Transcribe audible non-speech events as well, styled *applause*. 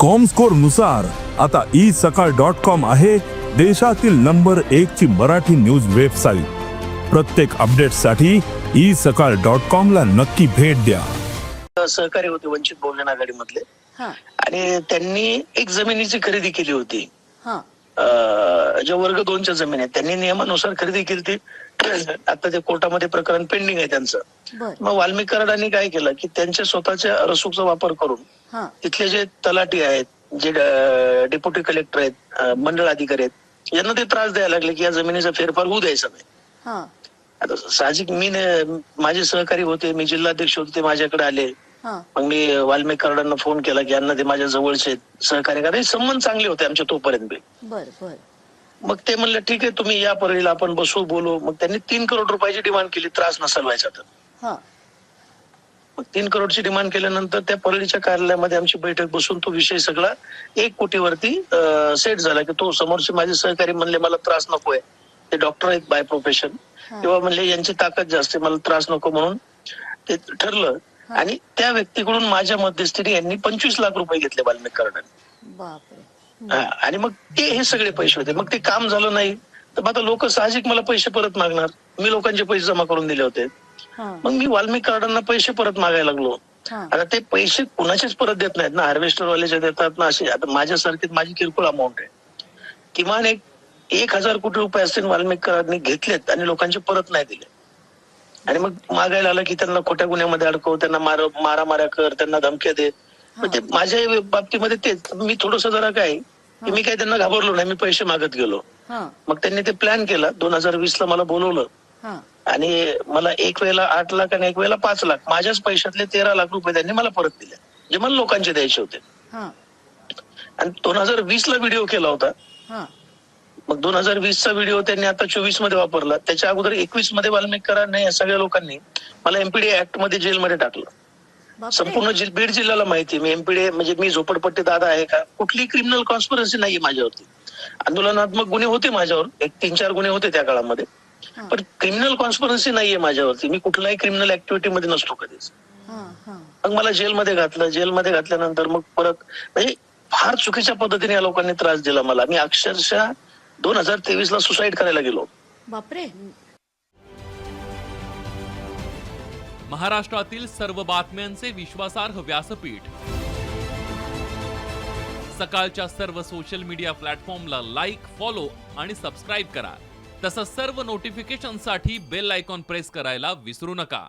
कॉमस्कोरनुसार आता ई सकाळ dot com आहे देशातील नंबर एक ची मराठी न्यूज वेबसाईट प्रत्येक अपडेटसाठी ई सकाळ डॉट कॉम ला नक्की भेट द्या. सहकारी होते वंचित बहुजन आघाडीमधले. हा. आणि त्यांनी एक जमिनीची खरेदी केली होती. हा. ज्या वर्ग दोनच्या जमीन आहेत त्यांनी नियमानुसार खरेदी केली ती *clears throat* आता ते कोर्टामध्ये प्रकरण पेंडिंग आहे त्यांचं. मग वाल्मिक कराडांनी काय केलं की त्यांच्या स्वतःच्या रसूकचा वापर करून तिथले जे तलाठी आहेत जे डेप्युटी कलेक्टर आहेत मंडळ अधिकारी आहेत यांना ते त्रास द्यायला लागले की या जमिनीचा फेरफार होऊ द्यायचा नाही. आता साहजिक मी माझे सहकारी होते मी जिल्हाध्यक्ष होते ते माझ्याकडे आले. मग मी वाल्मिक कराडांना फोन केला की यांना ते माझ्या जवळचे सहकार्य करा संबंध चांगले होते आमचे तोपर्यंत बी. बर बर. मग ते म्हणले ठीक आहे तुम्ही या परळीला आपण बसू बोलू. मग त्यांनी तीन करोड रुपयाची डिमांड केली त्रास नसाल व्हायचा तर. हा. मग तीन करोडची डिमांड केल्यानंतर त्या परळीच्या कार्यालयामध्ये आमची बैठक बसून तो विषय सगळा एक कोटीवरती सेट झाला की तो समोरचे माझे सहकारी म्हणले मला त्रास नकोय ते डॉक्टर आहेत बाय प्रोफेशन. किंवा म्हणले यांची ताकद जास्त आहे मला त्रास नको म्हणून. ते ठरलं. आणि त्या व्यक्तीकडून माझ्या मध्यस्थीने यांनी पंचवीस लाख रुपये घेतले वाल्मिक कराडाने हा, आणि मग ते हे सगळे पैसे होते. मग ते काम झालं नाही. तर मग आता लोक साहजिक मला पैसे परत मागणार. मी लोकांचे पैसे जमा करून दिले होते. मग मी वाल्मिक कार्डांना पैसे परत मागायला लागलो. आता ते पैसे कुणाचेच परत देत नाहीत ना. हार्वेस्टर वाल्याचे देतात ना असे. आता माझ्यासारखे माझी किरकोळ अमाऊंट आहे. किमान एक एक हजार कोटी रुपये असतील वाल्मिक कराडनी घेतलेत आणि लोकांचे परत नाही दिले. आणि मग मागायला आलं की त्यांना खोट्या गुन्ह्यामध्ये अडकव त्यांना मार मारामाऱ्या कर त्यांना धमक्या दे. ते माझ्या बाबतीमध्ये तेच. मी थोडस जरा काय की मी काही त्यांना घाबरलो नाही मी पैसे मागत गेलो. मग त्यांनी ते प्लॅन केला. दोन हजार वीस ला मला बोलवलं. आणि मला एक वेळेला आठ लाख आणि एक वेळेला पाच लाख माझ्याच पैशातले तेरा लाख रुपये त्यांनी मला परत दिले. जे मला लोकांचे द्यायचे होते. आणि दोन हजार वीस ला व्हिडिओ केला होता. मग दोन हजार वीस चा व्हिडिओ त्यांनी आता चोवीसमध्ये वापरला. त्याच्या अगोदर एकवीसमध्ये वाल्मिक कराडने या सगळ्या लोकांनी मला एमपीडी ऍक्टमध्ये जेलमध्ये टाकलं. संपूर्ण बीड जिल्ह्याला माहिती. मी एमपीडी म्हणजे मी झोपडपट्टी दादा आहे का? कुठली क्रिमिनल कॉन्स्पिरन्सी नाहीये माझ्यावरती. आंदोलनात्मक गुन्हे होते माझ्यावर. एक तीन चार गुन्हे होते त्या काळामध्ये. पण क्रिमिनल कॉन्स्पिरन्सी नाहीये माझ्यावरती. मी कुठल्याही क्रिमिनल ऍक्टिव्हिटी मध्ये नसतो कधीच. मग मला जेलमध्ये घातलं. जेलमध्ये घातल्यानंतर मग परत म्हणजे फार चुकीच्या पद्धतीने या लोकांनी त्रास दिला मला. मी अक्षरशः दोन हजार तेवीस ला सुसाईड करायला गेलो. बापरे. महाराष्ट्रातील सर्व बातम्यांचे विश्वासार्ह व्यासपीठ. सकाळच्या सर्व सोशल मीडिया प्लॅटफॉर्मला लाईक फॉलो आणि सबस्क्राईब करा. तसंच सर्व नोटिफिकेशनसाठी बेल आयकॉन प्रेस करायला विसरू नका.